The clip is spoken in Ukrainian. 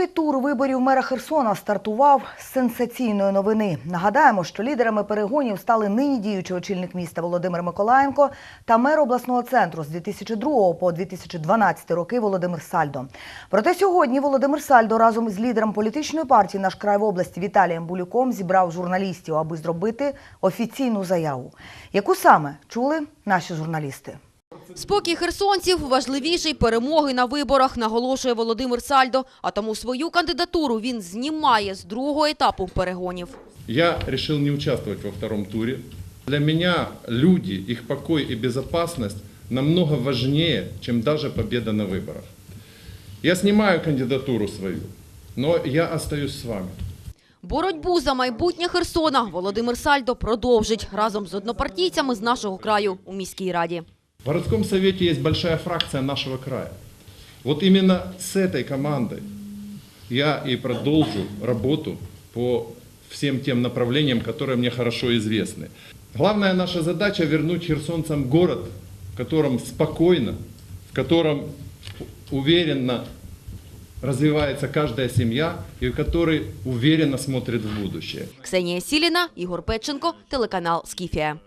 Другий тур виборів мера Херсона стартував з сенсаційної новини. Нагадаємо, що лідерами перегонів стали нині діючий очільник міста Володимир Миколаєнко та мер обласного центру з 2002 по 2012 роки Володимир Сальдо. Проте сьогодні Володимир Сальдо разом з лідером політичної партії «Наш край» в області Віталієм Булюком зібрав журналістів, аби зробити офіційну заяву. Яку саме чули наші журналісти? Спокій херсонців важливіший перемоги на виборах, наголошує Володимир Сальдо. А тому свою кандидатуру він знімає з другого етапу перегонів. Я решил не участвовать во втором туре. Для меня люди, их покой и безопасность намного важнее, чем даже победа на выборах. Я снимаю кандидатуру свою, но я остаюсь с вами. Боротьбу за майбутнє Херсона Володимир Сальдо продовжить разом з однопартійцями з нашого краю у міській раді. В городском совете есть большая фракция нашего края. Вот именно с этой командой я и продолжу работу по всем тем направлениям, которые мне хорошо известны. Главная наша задача вернуть херсонцам город, в котором спокойно, в котором уверенно развивается каждая семья и в который уверенно смотрит в будущее. Ксенія Сіліна, Ігор Петченко, телеканал «Скіфія».